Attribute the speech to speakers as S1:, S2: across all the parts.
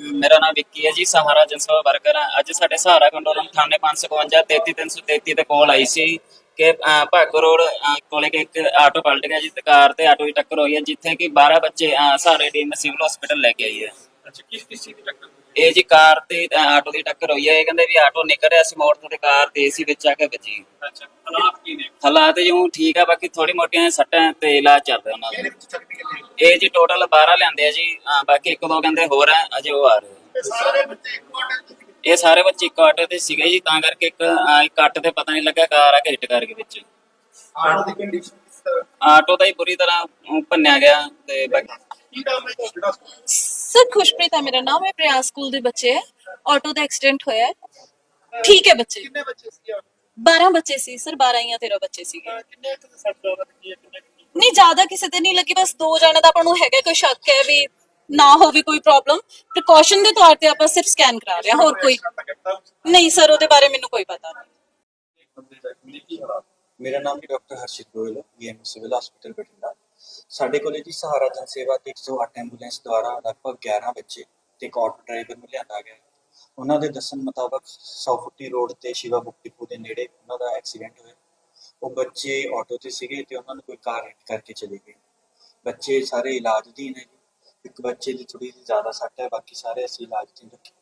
S1: ਮੇਰਾ ਨਾਮ ਵਿੱਕੀ ਹੈ ਜੀ ਸਹਾਰਾ ਜਨਸੇਵਾ ਵਰਕਰ ਹਾਂ। ਅੱਜ ਸਾਡੇ ਸਹਾਰਾ ਕੰਟਰੋਲ ਥਾਣੇ 552 33333 ਤੇ ਕਾਲ ਆਈ ਸੀ ਕਿ ਅਹ, ਭਾਗੋ ਰੋਡ ਕੋਲੇ ਇੱਕ ਆਟੋ ਪਲਟ ਗਿਆ ਜਿਸ ਕਾਰ ਤੇ ਆਟੋ ਦੀ ਟੱਕਰ ਹੋਈ ਹੈ ਜਿੱਥੇ ਕਿ 12 ਬੱਚੇ ਅਹ, ਸਹਾਰੇ ਟੀਮ ਸਿਵਲ ਹਸਪੀਟਲ ਲੈ ਕੇ ਆਈ ਹੈ।
S2: ਅੱਛਾ ਕਿਸ ਕਿਸ ਚੀਜ਼ ਦੀ ਟੱਕਰ
S1: ਇਹ ਜੀ ਕਾਰ ਤੇ ਆਟੋ ਦੀ ਟੱਕਰ ਹੋਈ ਹੈ ਇਹ ਕਹਿੰਦੇ ਵੀ ਆਟੋ ਨਿਕਲ ਰਿਹਾ ਸੀ ਮੋੜ ਤੋਂ ਤੇ ਕਾਰ ਤੇ ਸੀ ਵਿੱਚ ਆ ਕੇ ਵੱਜੀ।
S2: ਅੱਛਾ ਹਾਲਾਤ ਕੀ ਨੇ?
S1: ਹਾਲਾਤ ਜੂੰ ਠੀਕ ਆ ਬਾਕੀ ਥੋੜੀ ਮੋਟੀਆਂ ਸੱਟਾਂ ਤੇ ਇਲਾਜ ਚੱਲ ਰਿਹਾ ਉਹਨਾਂ ਦਾ। ਇਹ ਜੀ ਟੋਟਲ 12 ਲੈਂਦੇ ਆ ਜੀ। ਹਾਂ, ਬਾਕੀ ਇੱਕ ਦੋ ਕਹਿੰਦੇ ਹੋਰ ਆ ਅਜੇ ਉਹ ਆ ਰਹੇ ਆ।
S3: ਸਾਰੇ ਬੱਚੇ ਇੱਕ ਆਟੋ
S1: ਇਹ ਸਾਰੇ ਬੱਚੇ ਇੱਕ ਆਟੋ ਤੇ ਸੀਗੇ ਜੀ ਤਾਂ ਕਰਕੇ ਇੱਕ ਇੱਕ ਆਟੋ ਤੇ ਪਤਾ ਨਹੀਂ ਲੱਗਾ ਕਾਰ ਆ ਕੇ ਹਿੱਟ ਕਰ ਗਈ ਵਿੱਚ।
S3: ਆਟੋ ਦੀ ਕੰਡੀਸ਼ਨ
S1: ਆਟੋ ਦਾ ਹੀ ਬੁਰੀ ਤਰ੍ਹਾਂ ਅਹ, ਭੰਨਿਆ ਗਿਆ ਤੇ ਬਾਕੀ
S3: ਕੀ ਨਾਮ ਹੈ ਜਿਹੜਾ
S4: ਸਰ ਖੁਸ਼ਪ੍ਰੀਤ ਹੈ ਮੇਰਾ ਨਾਮ ਹੈ ਪ੍ਰਯਾਸ ਸਕੂਲ ਦੇ ਬੱਚੇ ਹੈ। ਆਟੋ ਦਾ ਐਕਸੀਡੈਂਟ ਹੋਇਆ ਹੈ। ਠੀਕ ਹੈ ਬੱਚੇ।
S3: ਕਿੰਨੇ ਬੱਚੇ ਸੀ
S4: 12 ਬੱਚੇ ਸੀ ਸਰ 12 ਜਾਂ 13 ਬੱਚੇ ਸੀਗੇ।
S3: ਕਿੰਨੇ ਕੁ ਸੱਟ ਜ਼ਿਆਦਾ ਲੱਗੀ ਹੈ ਕਿੰਨੇ ਕੁ ਨਹੀਂ?
S4: ਜ਼ਿਆਦਾ ਕਿਸੇ ਤੇ ਨਹੀਂ ਲੱਗੀ ਬਸ ਦੋ ਜਣੇ ਦਾ ਆਪਾਂ ਨੂੰ ਹੈਗਾ ਕੋਈ ਸ਼ੱਕ ਹੈ ਵੀ ਨਾ ਹੋਵੇ ਕੋਈ ਪ੍ਰੋਬਲਮ ਪ੍ਰੀਕਾਸ਼ਨ ਦੇ ਤੌਰ ਤੇ ਆਪਾਂ ਸਿਰਫ ਸਕੈਨ ਕਰਾ ਰਹੇ ਹਾਂ ਹੋਰ ਕੋਈ। ਨਹੀਂ ਸਰ ਉਹਦੇ ਬਾਰੇ ਮੈਨੂੰ ਕੋਈ ਪਤਾ ਨਹੀਂ।
S3: ਬੰਦੇ ਜ਼ਖਮੀ ਨੇ ਕੀ ਹਾਲਾਤ?
S5: ਮੇਰਾ ਨਾਮ ਜੀ doctor Harshit Goyal BM civil hospital Bathinda. ਸਾਡੇ ਕੋਲੇ ਜੀ ਸਹਾਰਾ ਜਨ ਸੇਵਾ ਤੇ 108 ਐਂਬੂਲੈਂਸ ਦੁਆਰਾ ਲਗਭਗ 11 ਬੱਚੇ ਤੇ ਇੱਕ ਆਟੋ ਡਰਾਈਵਰ ਨੂੰ ਲਿਆਂਦਾ ਗਿਆ। ਉਹਨਾਂ ਦੇ ਦੱਸਣ ਮੁਤਾਬਕ 100 ਫੁੱਟੀ ਰੋਡ ਤੇ ਸ਼ਿਵਾ ਬੁੱਕ ਡਿਪੂ ਦੇ ਨੇੜੇ ਉਹਨਾਂ ਦਾ ਐਕਸੀਡੈਂਟ ਹੋਇਆ। ਉਹ ਬੱਚੇ ਆਟੋ ਤੇ ਸੀਗੇ ਤੇ ਉਹਨਾਂ ਨੂੰ ਕੋਈ ਕਾਰ ਹਿੱਟ ਕਰਕੇ ਚਲੇ ਗਈ ਬੱਚੇ ਸਾਰੇ ਇਲਾਜ ਹੈ ਜੀ। ਇੱਕ ਬੱਚੇ ਦੀ ਥੋੜੀ ਜਿਹੀ ਜ਼ਿਆਦਾ ਸੱਟ ਹੈ ਬਾਕੀ ਸਾਰੇ ਅਸੀਂ ਇਲਾਜ ਅਧੀਨ ਰੱਖੇ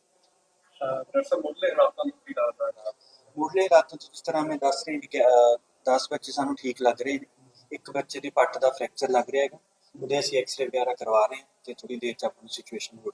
S3: ਡਾਕਟਰ ਸਾਹਿਬ ਮੁੱਢਲੇ ਹਾਲਾਤਾਂ ਨੂੰ ਕੀ ਲੱਗਦਾ
S5: ਮੁੱਢਲੇ ਰਾਤ ਜਿਸ ਤਰ੍ਹਾਂ ਮੈਂ ਦੱਸ ਰਹੀ ਕਿ 10 ਬੱਚੇ ਸਾਨੂੰ ਠੀਕ ਲੱਗ ਰਹੇ ਨੇ। ਇੱਕ ਬੱਚੇ ਦੀ ਪੱਟ ਦਾ ਫ੍ਰੈਕਚਰ ਲੱਗ ਰਿਹਾ ਹੈਗਾ। ਉਹਦੇ ਅਸੀਂ ਐਕਸਰੇ ਵਗੈਰਾ ਕਰਵਾ ਰਹੇ ਹਾਂ ਤੇ ਥੋੜੀ ਦੇਰ ਚ ਆਪਣੀ ਸਿਚੁਏਸ਼ਨ ਗੁੱਡ